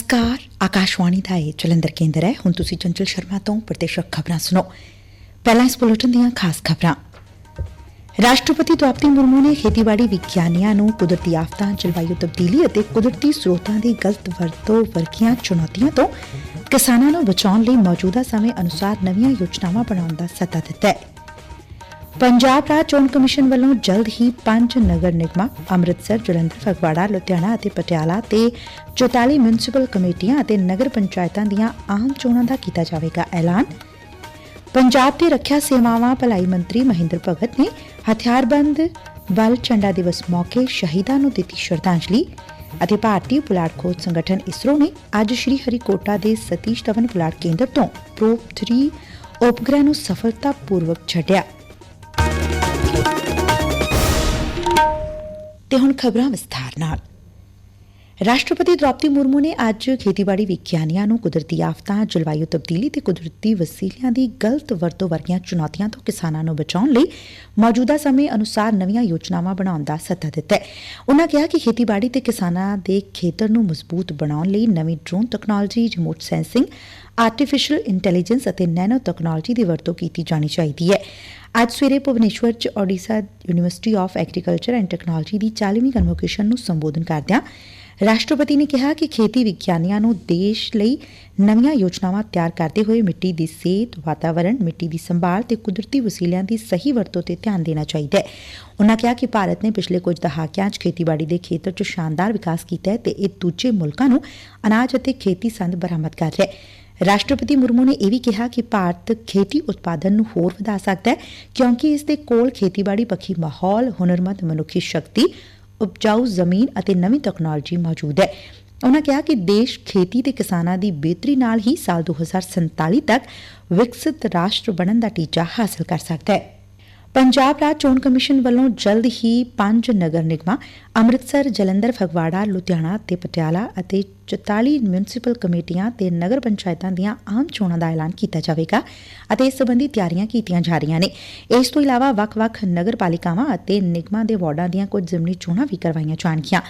ਨਮਸਕਾਰ ਆਕਾਸ਼ਵਾਣੀ ਦਾ ਇਹ ਜਲੰਧਰ ਕੇਂਦਰ ਹੈ ਹੁਣ ਤੁਸੀਂ ਚੰਚਲ ਸ਼ਰਮਾ ਤੋਂ ਪ੍ਰਤੀਸ਼ਕ ਖਬਰਾਂ ਸੁਣੋ ਪਹਿਲਾਂ ਇਸ ਬੁਲੇਟਿਨ ਦੀਆਂ ਖਾਸ ਖਬਰਾਂ ਰਾਸ਼ਟਰਪਤੀ ਦ੍ਰੋਪਦੀ ਮੁਰਮੂ ਨੇ ਖੇਤੀਬਾੜੀ ਵਿਗਿਆਨੀਆਂ ਨੂੰ ਕੁਦਰਤੀ ਆਫਤਾਂ ਜਲਵਾਯੂ ਤਬਦੀਲੀ ਅਤੇ ਕੁਦਰਤੀ ਸਰੋਤਾਂ ਦੀ ਗਲਤ ਵਰਤੋਂ ਵਰਗੀਆਂ ਚੁਣੌਤੀਆਂ ਤੋਂ ਕਿਸਾਨਾਂ ਨੂੰ ਬਚਾਉਣ ਲਈ ਮੌਜੂਦਾ ਸਮੇਂ ਅਨੁਸਾਰ ਨਵੀਆਂ ਯੋਜਨਾਵਾਂ ਬਣਾਉਣ ਦਾ ਸੱਦਾ ਦਿੱਤਾ ਹੈ ਪੰਜਾਬ ਰਾਜ ਚੋਣ ਕਮਿਸ਼ਨ ਵੱਲੋਂ ਜਲਦ ਹੀ ਪੰਜ ਨਗਰ ਨਿਗਮਾਂ ਅੰਮ੍ਰਿਤਸਰ, ਜਲੰਧਰ, ਫਗਵਾੜਾ, ਲੁਧਿਆਣਾ ਅਤੇ ਪਟਿਆਲਾ ਤੇ 44 ਮਿਊਨਿਸਪਲ ਕਮੇਟੀਆਂ ਅਤੇ ਨਗਰ ਪੰਚਾਇਤਾਂ ਦੀਆਂ ਆਮ ਚੋਣਾਂ ਦਾ ਕੀਤਾ ਜਾਵੇਗਾ ਐਲਾਨ। ਪੰਜਾਬ ਦੇ ਰੱਖਿਆ ਸੇਵਾਵਾਂ ਭਲਾਈ ਮੰਤਰੀ ਮਹਿੰਦਰ ਭਗਤ ਨੇ ਹਥਿਆਰਬੰਦ ਬਲ ਝੰਡਾ ਦਿਵਸ ਮੌਕੇ ਸ਼ਹੀਦਾਂ ਨੂੰ ਦਿੱਤੀ ਸ਼ਰਧਾਂਜਲੀ ਅਤੇ ਭਾਰਤੀ ਪੁਲਾੜ ਖੋਜ ਸੰਗਠਨ ਇਸਰੋ ਨੇ ਅੱਜ ਸ਼੍ਰੀ ਹਰੀਕੋਟਾ ਦੇ ਸਤੀਸ਼ ਧਵਨ ਪੁਲਾੜ ਕੇਂਦਰ ਤੋਂ ਪ੍ਰੋਬ 3 ਉਪਗ੍ਰਹਿ ਨੂੰ ਸਫਲਤਾਪੂਰਵਕ ਛੱਡਿਆ। ਤੇ ਹੁਣ ਖਬਰਾਂ ਵਿਸਥਾਰ ਨਾਲ। ਰਾਸ਼ਟਰਪਤੀ ਦ੍ਰੌਪਦੀ ਮੁਰਮੂ ਨੇ ਅੱਜ ਖੇਤੀਬਾੜੀ ਵਿਗਿਆਨੀਆਂ ਨੂੰ ਕੁਦਰਤੀ ਆਫਤਾਂ, ਜਲਵਾਯੂ ਤਬਦੀਲੀ ਤੇ ਕੁਦਰਤੀ ਵਸੀਲਿਆਂ ਦੀ ਗਲਤ ਵਰਤੋਂ ਵਰਗੀਆਂ ਚੁਣੌਤੀਆਂ ਤੋਂ ਕਿਸਾਨਾਂ ਨੂੰ ਬਚਾਉਣ ਲਈ ਮੌਜੂਦਾ ਸਮੇਂ ਅਨੁਸਾਰ ਨਵੀਆਂ ਯੋਜਨਾਵਾਂ ਬਣਾਉਣ ਦਾ ਸੱਦਾ ਦਿੱਤਾ ਹੈ। ਉਨ੍ਹਾਂ ਕਿਹਾ ਕਿ ਖੇਤੀਬਾੜੀ ਤੇ ਕਿਸਾਨਾਂ ਦੇ ਖੇਤਰ ਨੂੰ ਮਜ਼ਬੂਤ ਬਣਾਉਣ ਲਈ ਨਵੀਂ drone technology remote sensing artificial intelligence ਅਤੇ ਨੈਨੋ ਟੈਕਨੋਲੋਜੀ ਦੀ ਵਰਤੋਂ ਕੀਤੀ ਜਾਣੀ ਚਾਹੀਦੀ ਹੈ। ਅੱਜ ਸਵੇਰੇ ਭੁਵਨੇਸ਼ਵਰ ਚ Odisha university of agriculture and technology ਦੀ 40ਵੀਂ ਕਨਵੋਕੇਸ਼ਨ ਨੂੰ ਸੰਬੋਧਨ ਕਰਦਿਆਂ ਰਾਸ਼ਟਰਪਤੀ ਨੇ ਕਿਹਾ ਕਿ ਖੇਤੀ ਵਿਗਿਆਨੀਆਂ ਨੂੰ ਦੇਸ਼ ਲਈ ਨਵੀਆਂ ਯੋਜਨਾਵਾਂ ਤਿਆਰ ਕਰਦੇ ਹੋਏ ਮਿੱਟੀ ਦੀ ਸਿਹਤ, ਵਾਤਾਵਰਣ, ਮਿੱਟੀ ਦੀ ਸੰਭਾਲ ਤੇ ਕੁਦਰਤੀ ਵਸੀਲਿਆਂ ਦੀ ਸਹੀ ਵਰਤੋਂ ਤੇ ਧਿਆਨ ਦੇਣਾ ਚਾਹੀਦਾ ਹੈ। ਉਨ੍ਹਾਂ ਕਿਹਾ ਕਿ ਭਾਰਤ ਨੇ ਪਿਛਲੇ ਕੁਝ ਦਹਾਕਿਆਂ 'ਚ ਖੇਤੀਬਾੜੀ ਦੇ ਖੇਤਰ 'ਚ ਸ਼ਾਨਦਾਰ ਵਿਕਾਸ ਕੀਤਾ ਹੈ ਤੇ ਇਹ ਦੂਜੇ ਮੁਲਕਾਂ ਨੂੰ ਅਨਾਜ ਅਤੇ ਖੇਤੀ ਸੰਦ ਬਰਾਮਦ ਕਰ ਰਿਹਾ ਹੈ। ਰਾਸ਼ਟਰਪਤੀ ਮੁਰਮੂ ਨੇ ਇਹ ਵੀ ਕਿਹਾ ਕਿ ਭਾਰਤ ਖੇਤੀ ਉਤਪਾਦਨ ਨੂੰ ਹੋਰ ਵਧਾ ਸਕਦਾ ਹੈ, ਕਿਉਂਕਿ ਇਸ ਦੇ ਕੋਲ ਖੇਤੀਬਾੜੀ ਪੱਖੀ ਮਾਹੌਲ, ਹੁਨਰਮੰਦ ਮਨੁੱਖੀ ਸ਼ਕਤੀ, ਉਪਜਾਊ ਜ਼ਮੀਨ ਅਤੇ ਨਵੀਂ ਟੈਕਨੋਲੋਜੀ ਮੌਜੂਦ ਹੈ। ਉਨ੍ਹਾਂ ਕਿਹਾ ਕਿ ਦੇਸ਼ ਖੇਤੀ ਤੇ ਕਿਸਾਨਾਂ ਦੀ ਬਿਹਤਰੀ ਨਾਲ ਹੀ ਸਾਲ 2047 ਤੱਕ ਵਿਕਸਿਤ ਰਾਸ਼ਟਰ ਬਣਨ ਦਾ ਟੀਚਾ ਹਾਸਲ ਕਰ ਸਕਦਾ ਹੈ। ਪੰਜਾਬ ਰਾਜ ਚੋਣ ਕਮਿਸ਼ਨ ਵੱਲੋਂ ਜਲਦ ਹੀ ਪੰਜ ਨਗਰ ਨਿਗਮਾਂ, ਅੰਮ੍ਰਿਤਸਰ, ਜਲੰਧਰ, ਫਗਵਾੜਾ, ਲੁਧਿਆਣਾ ਤੇ ਪਟਿਆਲਾ ਅਤੇ 44 ਮਿਊਨਿਸਪਲ ਕਮੇਟੀਆਂ ਤੇ ਨਗਰ ਪੰਚਾਇਤਾਂ ਦੀਆਂ ਆਮ ਚੋਣਾਂ ਦਾ ਐਲਾਨ ਕੀਤਾ ਜਾਵੇਗਾ ਅਤੇ ਇਸ ਸੰਬੰਧੀ ਤਿਆਰੀਆਂ ਕੀਤੀਆਂ ਜਾ ਰਹੀਆਂ ਨੇ। ਇਸ ਤੋਂ ਇਲਾਵਾ ਵੱਖ-ਵੱਖ ਨਗਰ ਪਾਲਿਕਾਵਾਂ ਅਤੇ ਨਿਗਮਾਂ ਦੇ ਵਾਰਡਾਂ ਦੀਆਂ ਕੁਝ ਜ਼ਿਮਨੀ ਚੋਣਾਂ ਵੀ ਕਰਵਾਈਆਂ ਜਾਣਗੀਆਂ।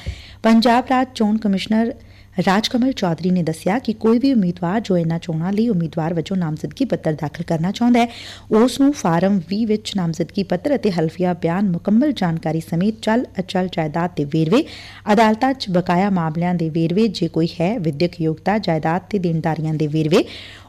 ਪੰਜਾਬ ਰਾਜ ਚੋਣ ਕਮਿਸ਼ਨਰ ਰਾਜਕਮਲ ਚੌਧਰੀ ਨੇ ਦੱਸਿਆ ਕਿ ਕੋਈ ਵੀ ਉਮੀਦਵਾਰ ਜੋ ਇਨ੍ਹਾਂ ਚੋਣਾਂ ਲਈ ਉਮੀਦਵਾਰ ਵਜੋਂ ਨਾਮਜ਼ਦਗੀ ਪੱਤਰ ਦਾਖਲ ਕਰਨਾ ਚਾਹੁੰਦਾ ਹੈ, ਉਸ ਨੂੰ ਫਾਰਮ 20 ਵਿੱਚ ਨਾਮਜ਼ਦਗੀ ਪੱਤਰ ਅਤੇ ਹਲਫੀਆ ਬਿਆਨ ਮੁਕੰਮਲ ਜਾਣਕਾਰੀ ਸਮੇਤ ਚੱਲ ਅਚਲ ਜਾਇਦਾਦ ਦੇ ਵੇਰਵੇ, ਅਦਾਲਤਾਂ 'ਚ ਬਕਾਇਆ ਮਾਮਲਿਆਂ ਦੇ ਵੇਰਵੇ ਜੇ ਕੋਈ ਹੈ, ਵਿਦਿਅਕ ਯੋਗਤਾ ਜਾਇਦਾਦ ਤੇ ਦੇਣਦਾਰੀਆਂ ਦੇ ਵੇਰਵੇ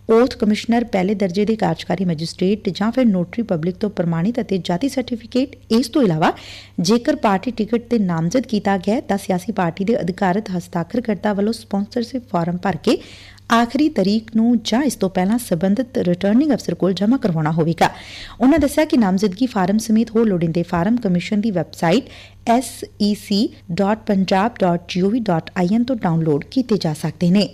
ਓਥ ਕਮਿਸ਼ਨਰ ਪਹਿਲੇ ਦਰਜੇ ਦੇ ਕਾਰਜਕਾਰੀ ਮੈਜਿਸਟ੍ਰੇਟ ਜਾਂ ਫਿਰ ਨੋਟਰੀ ਪਬਲਿਕ ਤੋਂ ਪ੍ਰਮਾਣਿਤ ਅਤੇ ਜਾਤੀ ਸਰਟੀਫਿਕੇਟ, ਇਸ ਤੋਂ ਇਲਾਵਾ ਜੇਕਰ ਪਾਰਟੀ ਟਿਕਟ ਤੇ ਨਾਮਜ਼ਦ ਕੀਤਾ ਗਿਆ ਤਾਂ ਸਿਆਸੀ ਪਾਰਟੀ ਦੇ ਅਧਿਕਾਰਤ ਹਸਤਾਖਰਕਰਤਾ ਵੱਲੋਂ ਸਪਾਂਸਰਸ਼ਿਪ ਫਾਰਮ ਭਰ ਕੇ ਆਖਰੀ ਤਰੀਕ ਨੂੰ ਜਾਂ ਇਸ ਤੋਂ ਪਹਿਲਾਂ ਸਬੰਧਤ ਰਿਟਰਨਿੰਗ ਅਫਸਰ ਕੋਲ ਜਮ੍ਹਾਂ ਕਰਵਾਉਣਾ ਹੋਵੇਗਾ। ਉਹਨਾਂ ਦੱਸਿਆ ਕਿ ਨਾਮਜ਼ਦਗੀ ਫਾਰਮ ਸਮੇਤ ਹੋਰ ਲੋੜੀਂਦੇ ਫਾਰਮ ਕਮਿਸ਼ਨ ਦੀ ਵੈਬਸਾਈਟ sec.punjab.gov.in ਤੋਂ ਡਾਊਨਲੋਡ ਕੀਤੇ ਜਾ ਸਕਦੇ ਨੇ।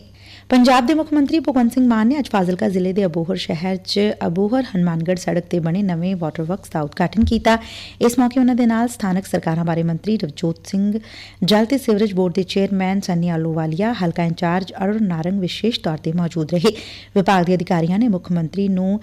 ਪੰਜਾਬ ਦੇ ਮੁੱਖ ਮੰਤਰੀ ਭਗਵੰਤ ਸਿੰਘ ਮਾਨ ਨੇ ਅੱਜ ਫਾਜ਼ਿਲਕਾ ਜ਼ਿਲ੍ਹੇ ਦੇ ਅਬੋਹਰ ਸ਼ਹਿਰ 'ਚ ਅਬੋਹਰ ਹਨੂਮਾਨਗੜ੍ਹ ਸੜਕ ਤੇ ਬਣੇ ਨਵੇਂ ਵਾਟਰ ਵਰਕਸ ਦਾ ਉਦਘਾਟਨ ਕੀਤਾ। ਇਸ ਮੌਕੇ ਉਹਨਾਂ ਦੇ ਨਾਲ ਸਥਾਨਕ ਸਰਕਾਰਾਂ ਬਾਰੇ ਮੰਤਰੀ ਰਵਜੋਤ ਸਿੰਘ, ਜਲ ਤੇ ਸੀਵਰੇਜ ਬੋਰਡ ਦੇ ਚੇਅਰਮੈਨ ਸੰਨੀ ਆਲੋਵਾਲੀਆ, ਹਲਕਾ ਇੰਚਾਰਜ ਅਰੁਣ ਨਾਰੰਗ ਵਿਸ਼ੇਸ਼ ਤੌਰ ਤੇ ਮੌਜੂਦ ਰਹੇ। ਵਿਭਾਗ ਦੇ ਅਧਿਕਾਰੀਆਂ ਨੇ ਮੁੱਖ ਮੰਤਰੀ ਨੂੰ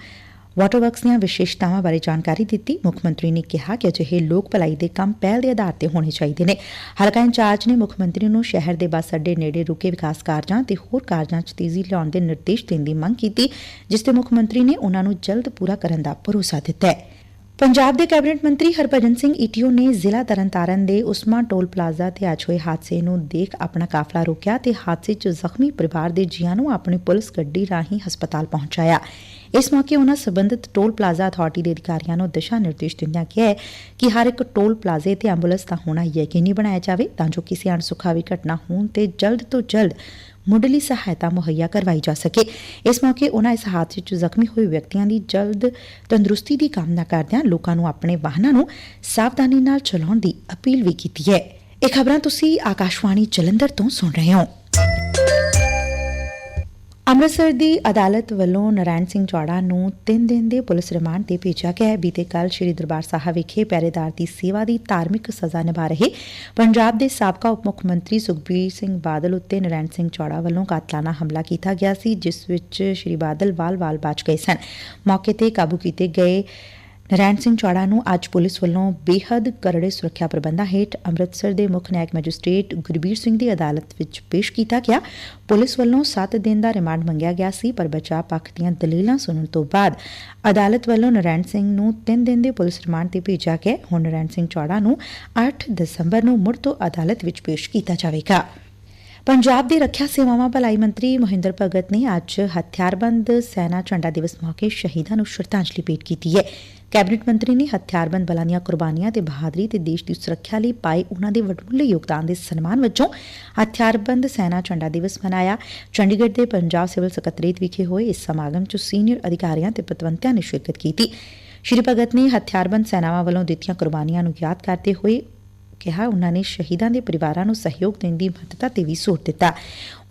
ਵਾਟਰ ਵਰਕਸ ਦੀਆਂ ਵਿਸ਼ੇਸ਼ਤਾਵਾਂ ਬਾਰੇ ਜਾਣਕਾਰੀ ਦਿੱਤੀ। ਮੁੱਖ ਮੰਤਰੀ ਨੇ ਕਿਹਾ ਕਿ ਅਜਿਹੇ ਲੋਕ ਭਲਾਈ ਦੇ ਕੰਮ ਪਹਿਲ ਦੇ ਆਧਾਰ ਤੇ ਹੋਣੇ ਚਾਹੀਦੇ ਨੇ। ਹਲਕਾ ਇੰਚਾਰਜ ਨੇ ਮੁੱਖ ਮੰਤਰੀ ਨੂੰ ਸ਼ਹਿਰ ਦੇ ਬੱਸ ਅੱਡੇ ਨੇੜੇ ਰੁਕੇ ਵਿਕਾਸ ਕਾਰਜਾਂ ਤੇ ਹੋਰ ਕਾਰਜਾਂ 'ਚ ਤੇਜ਼ੀ ਲਿਆਉਣ ਦੇ ਨਿਰਦੇਸ਼ ਦੇਣ ਦੀ ਮੰਗ ਕੀਤੀ, ਜਿਸ ਤੇ ਮੁੱਖ ਮੰਤਰੀ ਨੇ ਉਹਨਾਂ ਨੂੰ ਜਲਦ ਪੂਰਾ ਕਰਨ ਦਾ ਭਰੋਸਾ ਦਿੱਤਾ ਹੈ। ਪੰਜਾਬ ਦੇ ਕੈਬਨਿਟ ਮੰਤਰੀ ਹਰਭਜਨ ਸਿੰਘ ਈਟੀਓ ਨੇ ਜ਼ਿਲ੍ਹਾ ਤਰਨਤਾਰਨ ਦੇ ਉਸਮਾ ਟੋਲ ਪਲਾਜ਼ਾ ਤੇ ਅੱਜ ਹੋਏ ਹਾਦਸੇ ਨੂੰ ਦੇਖ ਆਪਣਾ ਕਾਫਲਾ ਰੋਕਿਆ ਤੇ ਹਾਦਸੇ 'ਚ ਜ਼ਖਮੀ ਪਰਿਵਾਰ ਦੇ ਜੀਆਂ ਨੂੰ ਆਪਣੀ ਪੁਲਿਸ ਗੱਡੀ ਰਾਹੀਂ ਹਸਪਤਾਲ ਪਹੁੰਚਾਇਆ। ਇਸ ਮੌਕੇ ਉਹਨਾਂ ਸਬੰਧਤ ਟੋਲ ਪਲਾਜ਼ਾ ਅਥਾਰਟੀ ਦੇ ਅਧਿਕਾਰੀਆਂ ਨੂੰ ਦਿਸ਼ਾ ਨਿਰਦੇਸ਼ ਦਿੰਦਿਆਂ ਕਿਹਾ ਕਿ ਹਰ ਇੱਕ ਟੋਲ ਪਲਾਜ਼ੇ ਤੇ ਐਂਬੂਲੈਂਸ ਦਾ ਹੋਣਾ ਯਕੀਨੀ ਬਣਾਇਆ ਜਾਵੇ ਤਾਂ ਜੋ ਕਿਸੇ ਅਣਸੁਖਾਵੀ ਘਟਨਾ ਹੋਣ ਤੇ ਜਲਦ ਤੋਂ ਜਲਦ ਮੁੱਢਲੀ ਸਹਾਇਤਾ ਮੁਹੱਈਆ ਕਰਵਾਈ ਜਾ ਸਕੇ। ਇਸ ਮੌਕੇ ਉਹਨਾਂ ਇਸ ਹਾਦਸੇ 'ਚ ਜ਼ਖਮੀ ਹੋਏ ਵਿਅਕਤੀਆਂ ਦੀ ਜਲਦ ਤੰਦਰੁਸਤੀ ਦੀ ਕਾਮਨਾ ਕਰਦਿਆਂ ਲੋਕਾਂ ਨੂੰ ਆਪਣੇ ਵਾਹਨਾਂ ਨੂੰ ਸਾਵਧਾਨੀ ਨਾਲ ਚਲਾਉਣ ਦੀ ਅਪੀਲ ਵੀ ਕੀਤੀ ਹੈ। ਇਹ ਖਬਰਾਂ ਤੁਸੀਂ ਆਕਾਸ਼ਵਾਣੀ ਜਲੰਧਰ ਤੋਂ ਸੁਣ ਰਹੇ ਹੋ। ਅੰਮ੍ਰਿਤਸਰ ਦੀ ਅਦਾਲਤ ਵੱਲੋਂ ਨਰਾਇਣ ਸਿੰਘ ਚੌੜਾ ਨੂੰ 3 ਦਿਨ ਦੇ ਪੁਲਿਸ ਰਿਮਾਂਡ ਤੇ ਭੇਜਿਆ ਗਿਆ ਹੈ। ਬੀਤੇ ਕੱਲ ਸ੍ਰੀ ਦਰਬਾਰ ਸਾਹਿਬ ਵਿਖੇ ਪਹਿਰੇਦਾਰ ਦੀ ਸੇਵਾ ਦੀ ਧਾਰਮਿਕ ਸਜ਼ਾ ਨਿਭਾ ਰਹੇ ਪੰਜਾਬ ਦੇ ਸਾਬਕਾ ਉਪ ਮੁੱਖ ਮੰਤਰੀ ਸੁਖਬੀਰ ਸਿੰਘ ਬਾਦਲ ਉੱਤੇ ਨਰਾਇਣ ਸਿੰਘ ਚੌੜਾ ਵੱਲੋਂ ਕਾਤਲਾਨਾ ਹਮਲਾ ਕੀਤਾ ਗਿਆ ਸੀ, ਜਿਸ ਵਿੱਚ ਸ੍ਰੀ ਬਾਦਲ ਵਾਲ-ਵਾਲ ਬਚ ਗਏ ਸਨ। ਮੌਕੇ ਤੇ ਕਾਬੂ ਕੀਤੇ ਗਏ ਨਰੈਣ ਸਿੰਘ ਚੌੜਾ ਨੂੰ ਅੱਜ ਪੁਲਿਸ ਵੱਲੋਂ ਬੇਹੱਦ ਕਰੜੇ ਸੁਰੱਖਿਆ ਪ੍ਰਬੰਧਾਂ ਹੇਠ ਅੰਮ੍ਰਿਤਸਰ ਦੇ ਮੁੱਖ ਨਾਇਕ ਮੈਜਿਸਟ੍ਰੇਟ ਗੁਰਬੀਰ ਸਿੰਘ ਦੀ ਅਦਾਲਤ ਵਿੱਚ ਪੇਸ਼ ਕੀਤਾ ਗਿਆ। ਪੁਲਿਸ ਵੱਲੋਂ 7 ਦਿਨ ਦਾ ਰਿਮਾਂਡ ਮੰਗਿਆ ਗਿਆ ਸੀ, ਪਰ ਬਚਾਅ ਪੱਖ ਦੀਆਂ ਦਲੀਲਾਂ ਸੁਣਨ ਤੋਂ ਬਾਅਦ ਅਦਾਲਤ ਵੱਲੋਂ ਨਰੈਣ ਸਿੰਘ ਨੂੰ 3 ਦਿਨ ਦੇ ਪੁਲਿਸ ਰਿਮਾਂਡ ਤੇ ਭੇਜਿਆ ਗਿਆ। ਹੁਣ ਨਰੈਣ ਸਿੰਘ ਚੌੜਾ ਨੂੰ 8 ਦਸੰਬਰ ਨੂੰ ਮੁੜ ਤੋਂ ਅਦਾਲਤ ਵਿੱਚ ਪੇਸ਼ ਕੀਤਾ ਜਾਵੇਗਾ। ਪੰਜਾਬ ਦੇ ਰੱਖਿਆ ਸੇਵਾਵਾਂ ਭਲਾਈ ਮੰਤਰੀ ਮਹਿੰਦਰ ਭਗਤ ਨੇ ਅੱਜ ਹਥਿਆਰਬੰਦ ਸੈਨਾ ਝੰਡਾ ਦਿਵਸ ਮੌਕੇ ਸ਼ਹੀਦਾਂ ਨੂੰ ਸ਼ਰਧਾਂਜਲੀ ਭੇਟ ਕੀਤੀ ਹੈ। ਕੈਬਨਿਟ ਮੰਤਰੀ ਨੇ ਹਥਿਆਰਬੰਦ ਬਲਾਂ ਦੀਆਂ ਕੁਰਬਾਨੀਆਂ ਤੇ ਬਹਾਦਰੀ ਤੇ ਦੇਸ਼ ਦੀ ਸੁਰੱਖਿਆ ਲਈ ਪਾਏ ਉਹਨਾਂ ਦੇ ਵੱਡਮੁੱਲੇ ਯੋਗਦਾਨ ਦੇ ਸਨਮਾਨ ਵਜੋਂ ਹਥਿਆਰਬੰਦ ਸੈਨਾ ਝੰਡਾ ਦਿਵਸ ਮਨਾਇਆ। ਚੰਡੀਗੜ੍ਹ ਦੇ ਪੰਜਾਬ ਸਿਵਲ ਸਕੱਤਰੇਤ ਵਿਖੇ ਹੋਏ ਇਸ ਸਮਾਗਮ 'ਚ ਸੀਨੀਅਰ ਅਧਿਕਾਰੀਆਂ ਤੇ ਪਤਵੰਤਿਆਂ ਨੇ ਸ਼ਿਰਕਤ ਕੀਤੀ। ਸ਼੍ਰੀ ਭਗਤ ਨੇ ਹਥਿਆਰਬੰਦ ਸੈਨਾਵਾਂ ਵੱਲੋਂ ਦਿੱਤੀਆਂ ਕੁਰਬਾਨੀਆਂ ਨੂੰ ਯਾਦ ਕਰਦੇ ਹੋਏ ਕਿਹਾ, ਉਹਨਾਂ ਨੇ ਸ਼ਹੀਦਾਂ ਦੇ ਪਰਿਵਾਰਾਂ ਨੂੰ ਸਹਿਯੋਗ ਦੇਣ ਦੀ ਮਹੱਤਤਾ ਤੇ ਵੀ ਜ਼ੋਰ ਦਿੱਤਾ।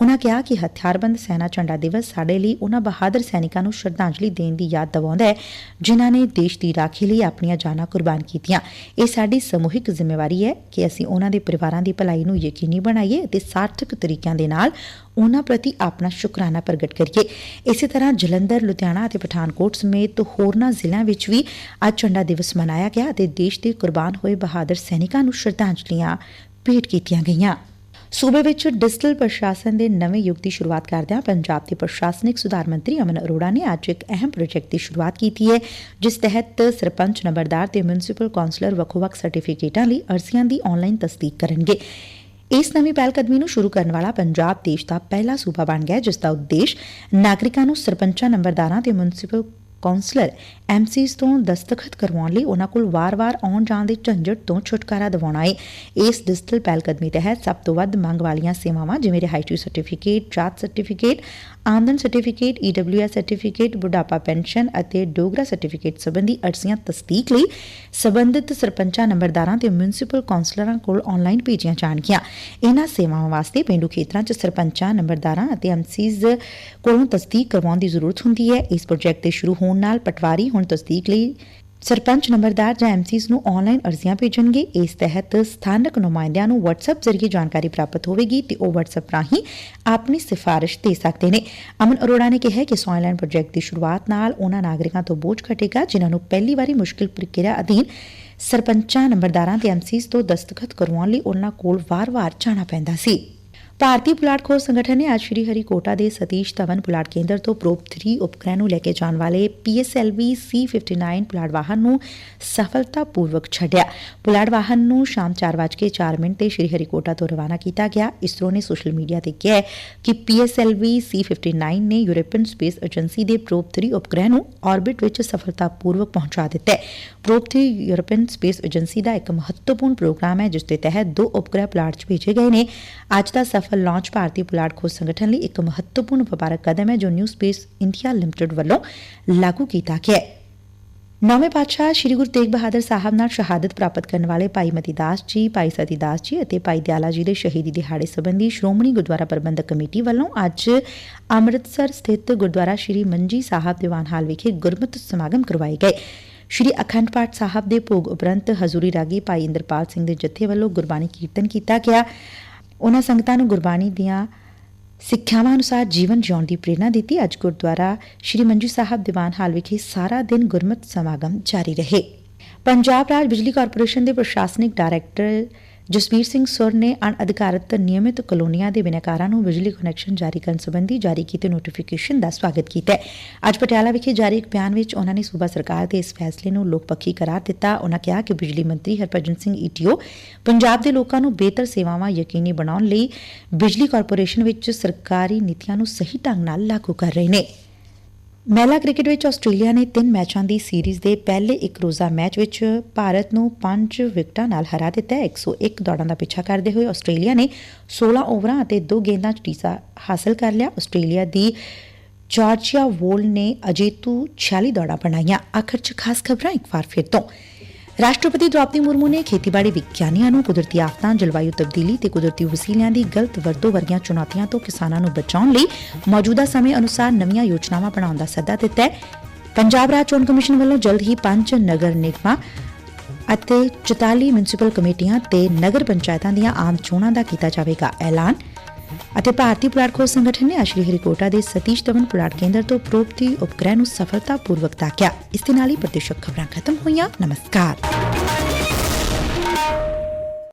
ਉਹਨਾਂ ਕਿਹਾ ਕਿ ਹਥਿਆਰਬੰਦ ਸੈਨਾ ਝੰਡਾ ਦਿਵਸ ਸਾਡੇ ਲਈ ਉਹਨਾਂ ਬਹਾਦਰ ਸੈਨਿਕਾਂ ਨੂੰ ਸ਼ਰਧਾਂਜਲੀ ਦੇਣ ਦੀ ਯਾਦ ਦਿਵਾਉਂਦਾ ਹੈ, ਜਿਨ੍ਹਾਂ ਨੇ ਦੇਸ਼ ਦੀ ਰਾਖੀ ਲਈ ਆਪਣੀਆਂ ਜਾਨਾਂ ਕੁਰਬਾਨ ਕੀਤੀਆਂ। ਇਹ ਸਾਡੀ ਸਮੂਹਿਕ ਜ਼ਿੰਮੇਵਾਰੀ ਹੈ ਕਿ ਅਸੀਂ ਉਹਨਾਂ ਦੇ ਪਰਿਵਾਰਾਂ ਦੀ ਭਲਾਈ ਨੂੰ ਯਕੀਨੀ ਬਣਾਈਏ ਅਤੇ ਸਾਰਥਕ ਤਰੀਕਿਆਂ ਦੇ ਨਾਲ ਉਨ੍ਹਾਂ ਪ੍ਰਤੀ ਆਪਣਾ ਸ਼ੁਕਰਾਨਾ ਪ੍ਰਗਟ ਕਰੀਏ। ਇਸੇ ਤਰ੍ਹਾਂ ਜਲੰਧਰ, ਲੁਧਿਆਣਾ ਅਤੇ ਪਠਾਨਕੋਟ ਸਮੇਤ ਹੋਰਨਾਂ ਜ਼ਿਲ੍ਹਿਆਂ ਵਿੱਚ ਵੀ ਅੱਜ ਝੰਡਾ ਦਿਵਸ ਮਨਾਇਆ ਗਿਆ ਅਤੇ ਦੇਸ਼ ਦੇ ਕੁਰਬਾਨ ਹੋਏ ਬਹਾਦਰ ਸੈਨਿਕਾਂ ਨੂੰ ਸ਼ਰਧਾਂਜਲੀਆਂ ਭੇਟ ਕੀਤੀਆਂ ਗਈਆਂ। ਸੂਬੇ ਵਿੱਚ ਡਿਜੀਟਲ ਪ੍ਰਸ਼ਾਸਨ ਦੇ ਨਵੇਂ ਯੁੱਗ ਦੀ ਸ਼ੁਰੂਆਤ ਕਰਦਿਆਂ ਪੰਜਾਬ ਦੇ ਪ੍ਰਸ਼ਾਸਨਿਕ ਸੁਧਾਰ ਮੰਤਰੀ ਅਮਨ ਅਰੋੜਾ ਨੇ ਅੱਜ ਇੱਕ ਅਹਿਮ ਪ੍ਰੋਜੈਕਟ ਦੀ ਸ਼ੁਰੂਆਤ ਕੀਤੀ ਹੈ, ਜਿਸ ਤਹਿਤ ਸਰਪੰਚ, ਨੰਬਰਦਾਰ ਤੇ ਮਿਊਨਿਸਪਲ ਕਾਉਂਸਲਰ ਵੱਖ-ਵੱਖ ਸਰਟੀਫਿਕੇਟਾਂ ਲਈ ਅਰਜ਼ੀਆਂ ਦੀ ਆਨਲਾਈਨ ਤਸਦੀਕ ਕਰਨਗੇ। ਇਸ ਨਵੀਂ ਪਹਿਲਕਦਮੀ ਨੂੰ ਸ਼ੁਰੂ ਕਰਨ ਵਾਲਾ ਪੰਜਾਬ ਦੇਸ਼ ਦਾ ਪਹਿਲਾ ਸੂਬਾ ਬਣ ਗਿਆ ਜਿਸ ਦਾ ਉਦੇਸ਼ ਨਾਗਰਿਕਾਂ ਨੂੰ ਸਰਪੰਚਾਂ, ਨੰਬਰਦਾਰਾਂ ਤੇ ਮਿਊਨਿਸਪਲ ਕੌਂਸਲਰ ਐਮਸੀਜ਼ ਤੋਂ ਦਸਤਖਤ ਕਰਵਾਉਣ ਲਈ ਉਹਨਾਂ ਕੋਲ ਵਾਰ-ਵਾਰ ਆਉਣ ਜਾਣ ਦੇ ਝੰਜਟ ਤੋਂ ਛੁਟਕਾਰਾ ਦਿਵਾਉਣਾ ਹੈ ਇਸ ਡਿਜੀਟਲ ਪਹਿਲਕਦਮੀ ਤਹਿਤ ਸਭ ਤੋਂ ਵੱਧ ਮੰਗ ਵਾਲੀਆਂ ਸੇਵਾਵਾਂ ਜਿਵੇਂ ਰਿਹਾਇਸ਼ੀ ਸਰਟੀਫਿਕੇਟ, ਜਾਤ ਸਰਟੀਫਿਕੇਟ, ਆਮਦਨ ਸਰਟੀਫਿਕੇਟ ਈਡਬਲਯੂਐਸ ਸਰਟੀਫਿਕੇਟ, ਬੁਢਾਪਾ ਪੈਨਸ਼ਨ ਅਤੇ ਡੋਗਰਾ ਸਰਟੀਫਿਕੇਟ ਸੰਬੰਧੀ ਅਰਜ਼ੀਆਂ ਤਸਦੀਕ ਲਈ ਸਬੰਧਿਤ ਸਰਪੰਚਾਂ, ਨੰਬਰਦਾਰਾਂ ਤੇ ਮਿਊਨਿਸਪਲ ਕਾਉਂਸਲਰਾਂ ਕੋਲ ਆਨਲਾਈਨ ਭੇਜੀਆਂ ਜਾਣਗੀਆਂ। ਇਹਨਾਂ ਸੇਵਾਵਾਂ ਵਾਸਤੇ ਪਿੰਡੂ ਖੇਤਰਾਂ 'ਚ ਸਰਪੰਚਾਂ, ਨੰਬਰਦਾਰਾਂ ਅਤੇ ਐਮਸੀਜ਼ ਕੋਲੋਂ ਤਸਦੀਕ ਕਰਵਾਉਣ ਦੀ ਜ਼ਰੂਰਤ ਹੁੰਦੀ ਹੈ। ਇਸ ਪ੍ਰੋਜੈਕਟ ਦੇ ਸ਼ੁਰੂ ਹੋਣ ਨਾਲ ਪਟਵਾਰੀ ਹੁਣ ਤਸਦੀਕ ਲਈ ਸਰਪੰਚ ਨੰਬਰਦਾਰ ਜਾਂ ਐਮਸੀਸ ਨੂੰ ਆਨਲਾਈਨ ਅਰਜ਼ੀਆਂ ਭੇਜਣਗੇ। ਇਸ ਤਹਿਤ ਸਥਾਨਕ ਨੁਮਾਇੰਦਿਆਂ ਨੂੰ WhatsApp ਜ਼ਰੀਏ ਜਾਣਕਾਰੀ ਪ੍ਰਾਪਤ ਹੋਵੇਗੀ ਤੇ ਉਹ WhatsApp ਰਾਹੀਂ ਆਪਣੀ ਸਿਫਾਰਿਸ਼ ਦੇ ਸਕਦੇ ਨੇ। ਅਮਨ ਅਰੋੜਾ ਨੇ ਕਿਹਾ ਕਿ ਸੌਇਲੈਂਡ ਪ੍ਰੋਜੈਕਟ ਦੀ ਸ਼ੁਰੂਆਤ ਨਾਲ ਉਹਨਾਂ ਨਾਗਰਿਕਾਂ ਤੋਂ ਬੋਝ ਘਟੇਗਾ, ਜਿਨ੍ਹਾਂ ਨੂੰ ਪਹਿਲੀ ਵਾਰੀ ਮੁਸ਼ਕਿਲ ਪ੍ਰਕਿਰਿਆ ਅਧੀਨ ਸਰਪੰਚਾਂ, ਨੰਬਰਦਾਰਾਂ ਤੇ ਐਮਸੀਜ਼ ਤੋਂ ਦਸਤਖਤ ਕਰਵਾਉਣ ਲਈ ਉਹਨਾਂ ਕੋਲ ਵਾਰ-ਵਾਰ ਜਾਣਾ ਪੈਂਦਾ ਸੀ। ਭਾਰਤੀ ਪੁਲਾੜ ਖੋਜ ਸੰਗਠਨ ਨੇ ਅੱਜ ਸ਼੍ਰੀ ਹਰੀਕੋਟਾ ਦੇ ਸਤੀਸ਼ ਧਵਨ ਪੁਲਾੜ ਕੇਂਦਰ ਤੋਂ ਪ੍ਰੋਬ 3 ਉਪਗ੍ਰਹਿ ਨੂੰ ਲੈ ਕੇ ਜਾਣ ਵਾਲੇ PSLV C59 ਪੁਲਾੜ ਵਾਹਨ ਨੂੰ ਸਫਲਤਾਪੂਰਵਕ ਛੱਡਿਆ। ਪੁਲਾੜ ਵਾਹਨ ਨੂੰ ਸ਼ਾਮ 4:04 ਮਿੰਟ ਤੇ ਸ਼੍ਰੀ ਹਰੀਕੋਟਾ ਤੋਂ ਰਵਾਨਾ ਕੀਤਾ ਗਿਆ। ਇਸਰੋ ਨੇ ਸੋਸ਼ਲ ਮੀਡੀਆ ਤੇ ਕਿਹਾ ਕਿ PSLV C59 ਨੇ ਯੂਰਪੀਅਨ ਸਪੇਸ ਏਜੰਸੀ ਦੇ ਪ੍ਰੋਬ 3 ਉਪਗ੍ਰਹਿ ਨੂੰ ਆਰਬਿਟ ਵਿੱਚ ਸਫਲਤਾਪੂਰਵਕ ਪਹੁੰਚਾ ਦਿੱਤਾ ਹੈ। ਪ੍ਰੋਬ 3 ਯੂਰਪੀਅਨ ਸਪੇਸ ਏਜੰਸੀ ਦਾ ਇੱਕ ਮਹੱਤਵਪੂਰਨ ਪ੍ਰੋਗਰਾਮ ਹੈ, ਜਿਸ ਦੇ ਤਹਿਤ ਦੋ ਉਪਗ੍ਰਹਿ ਪੁਲਾੜ 'ਚ ਭੇਜੇ ਗਏ ਨੇ। ਅੱਜ ਦਾ ਸਫਲ ਲਾਂਚ ਭਾਰਤੀ ਪੁਲਾੜ ਖੋਜ ਸੰਗਠਨ ਲਈ ਇੱਕ ਮਹੱਤਵਪੂਰਨ ਵਪਾਰਕ ਕਦਮ ਹੈ, ਜੋ ਨਿਊ ਸਪੇਸ ਇੰਡੀਆ ਲਿਮਟਿਡ ਵੱਲੋਂ ਲਾਗੂ ਕੀਤਾ ਗਿਆ ਹੈ। ਨੌਵੇਂ ਪਾਤਸ਼ਾਹ ਸ੍ਰੀ ਗੁਰੂ ਤੇਗ ਬਹਾਦਰ ਸਾਹਿਬ ਨਾਲ ਸ਼ਹਾਦਤ ਪ੍ਰਾਪਤ ਕਰਨ ਵਾਲੇ ਭਾਈ ਮਤੀ ਦਾਸ ਜੀ, ਭਾਈ ਸਤੀ ਦਾਸ ਜੀ ਅਤੇ ਭਾਈ ਦਿਆਲਾ ਜੀ ਦੇ ਸ਼ਹੀਦੀ ਦਿਹਾੜੇ ਸੰਬੰਧੀ ਸ਼੍ਰੋਮਣੀ ਗੁਰਦੁਆਰਾ ਪ੍ਰਬੰਧਕ ਕਮੇਟੀ ਵੱਲੋਂ ਅੱਜ ਅੰਮ੍ਰਿਤਸਰ ਸਥਿਤ ਗੁਰਦੁਆਰਾ ਸ੍ਰੀ ਮੰਜੀ ਸਾਹਿਬ ਦੀਵਾਨ ਹਾਲ ਵਿਖੇ ਗੁਰਮਤਿ ਸਮਾਗਮ ਕਰਵਾਏ ਗਏ। ਸ਼੍ਰੀ ਅਖੰਡ ਪਾਠ ਸਾਹਿਬ ਦੇ ਭੋਗ ਉਪਰੰਤ ਹਜ਼ੂਰੀ ਰਾਗੀ ਭਾਈ ਇੰਦਰਪਾਲ ਸਿੰਘ ਦੇ ਜਥੇ ਵੱਲੋਂ ਗੁਰਬਾਣੀ ਕੀਰਤਨ ਕੀਤਾ ਗਿਆ। ਉਹਨਾਂ ਸੰਗਤਾਂ ਨੂੰ ਗੁਰਬਾਣੀ ਦੀਆਂ ਸਿੱਖਿਆਵਾਂ ਅਨੁਸਾਰ ਜੀਵਨ ਜਿਉਣ ਦੀ ਪ੍ਰੇਰਣਾ ਦਿੱਤੀ। ਅੱਜ ਗੁਰਦੁਆਰਾ ਸ਼੍ਰੀ ਮੰਜੀ ਸਾਹਿਬ ਦੀਵਾਨ ਹਾਲ ਵਿਖੇ ਸਾਰਾ ਦਿਨ ਗੁਰਮਤਿ ਸਮਾਗਮ ਜਾਰੀ ਰਹੇ। ਪੰਜਾਬ ਰਾਜ ਬਿਜਲੀ ਕਾਰਪੋਰੇਸ਼ਨ ਦੇ ਪ੍ਰਸ਼ਾਸਨਿਕ ਡਾਇਰੈਕਟਰ ਜਸਵੀਰ ਸਿੰਘ ਸੁਰ ਨੇ ਅਣਅਧਿਕਾਰਤ ਨਿਯਮਿਤ ਕਲੋਨੀਆਂ ਦੇ ਬਿਨੈਕਾਰਾਂ ਨੂੰ ਬਿਜਲੀ ਕਨੈਕਸ਼ਨ ਜਾਰੀ ਕਰਨ ਸੰਬੰਧੀ ਜਾਰੀ ਕੀਤੇ ਨੋਟੀਫਿਕੇਸ਼ਨ ਦਾ ਸਵਾਗਤ ਕੀਤਾ ਅੱਜ ਪਟਿਆਲਾ ਵਿਖੇ ਜਾਰੀ ਇੱਕ ਬਿਆਨ ਵਿੱਚ ਉਹਨਾਂ ਨੇ ਸੂਬਾ ਸਰਕਾਰ ਦੇ ਇਸ ਫੈਸਲੇ ਨੂੰ ਲੋਕ ਪੱਖੀ ਕਰਾਰ ਦਿੱਤਾ। ਉਹਨਾਂ ਕਿਹਾ ਕਿ ਬਿਜਲੀ ਮੰਤਰੀ ਹਰਭਜਨ ਸਿੰਘ ਈਟੀਓ ਪੰਜਾਬ ਦੇ ਲੋਕਾਂ ਨੂੰ ਬਿਹਤਰ ਸੇਵਾਵਾਂ ਯਕੀਨੀ ਬਣਾਉਣ ਲਈ ਬਿਜਲੀ ਕਾਰਪੋਰੇਸ਼ਨ ਵਿੱਚ ਸਰਕਾਰੀ ਨੀਤੀਆਂ ਨੂੰ ਸਹੀ ਢੰਗ ਨਾਲ ਲਾਗੂ ਕਰ ਰਹੇ ਨੇ। ਮਹਿਲਾ ਕ੍ਰਿਕਟ ਵਿੱਚ ਆਸਟ੍ਰੇਲੀਆ ਨੇ ਤਿੰਨ ਮੈਚਾਂ ਦੀ ਸੀਰੀਜ਼ ਦੇ ਪਹਿਲੇ ਇੱਕ ਰੋਜ਼ਾ ਮੈਚ ਵਿੱਚ ਭਾਰਤ ਨੂੰ 5 ਵਿਕਟਾਂ ਨਾਲ ਹਰਾ ਦਿੱਤਾ ਹੈ। 101 ਦੌੜਾਂ ਦਾ ਪਿੱਛਾ ਕਰਦੇ ਹੋਏ ਆਸਟ੍ਰੇਲੀਆ ਨੇ 16 ਓਵਰਾਂ ਅਤੇ 2 ਗੇਂਦਾਂ 'ਚ ਟੀਸਾ ਹਾਸਲ ਕਰ ਲਿਆ। ਆਸਟ੍ਰੇਲੀਆ ਦੀ ਜਾਰਜੀਆ ਵੋਲ ਨੇ ਅਜੇਤੂ 46 ਦੌੜਾਂ ਬਣਾਈਆਂ। ਆਖਰ 'ਚ ਖਾਸ ਖਬਰਾਂ ਇੱਕ ਵਾਰ ਫਿਰ ਤੋਂ। ਰਾਸ਼ਟਰਪਤੀ ਦ੍ਰੋਪਦੀ ਮੁਰਮੂ ਨੇ ਖੇਤੀਬਾੜੀ ਵਿਗਿਆਨੀਆਂ ਨੂੰ ਕੁਦਰਤੀ ਆਫਤਾਂ, ਜਲਵਾਯੂ ਤਬਦੀਲੀ ਤੇ ਕੁਦਰਤੀ ਵਸੀਲਿਆਂ ਦੀ ਗਲਤ ਵਰਤੋਂ ਵਰਗੀਆਂ ਚੁਣੌਤੀਆਂ ਤੋਂ ਕਿਸਾਨਾਂ ਨੂੰ ਬਚਾਉਣ ਲਈ ਮੌਜੂਦਾ ਸਮੇਂ ਅਨੁਸਾਰ ਨਵੀਆਂ ਯੋਜਨਾਵਾਂ ਬਣਾਉਣ ਦਾ ਸੱਦਾ ਦਿੱਤਾ ਹੈ। ਪੰਜਾਬ ਰਾਜ ਚੋਣ ਕਮਿਸ਼ਨ ਵੱਲੋਂ ਜਲਦ ਹੀ ਪੰਜ ਨਗਰ ਨਿਗਮਾਂ ਅਤੇ 44 ਮਿਊਨਿਸਪਲ ਕਮੇਟੀਆਂ ਤੇ ਨਗਰ ਪੰਚਾਇਤਾਂ ਦੀਆਂ ਆਮ ਚੋਣਾਂ ਦਾ ਕੀਤਾ ਜਾਵੇਗਾ ਐਲਾਨ। ਅਤੇ ਭਾਰਤੀ ਪੁਲਾੜ ਖੋਜ ਸੰਗਠਨ ਨੇ ਅਸ਼ਰੀ ਹਰੀਕੋਟਾ ਦੇ ਸਤੀਸ਼ ਧਵਨ ਪੁਲਾੜ ਕੇਂਦਰ ਤੋਂ ਪ੍ਰੋਪ ਦੀ ਉਪਗ੍ਰਹਿ ਨੂੰ ਸਫਲਤਾਪੂਰਵਕ ਤਾਕਿਆ। ਇਸ ਦੇ ਨਾਲ ਹੀ ਪ੍ਰਤੀਸ਼ਤ ਖਬਰਾਂ ਖਤਮ ਹੋਈਆਂ। ਨਮਸਕਾਰ।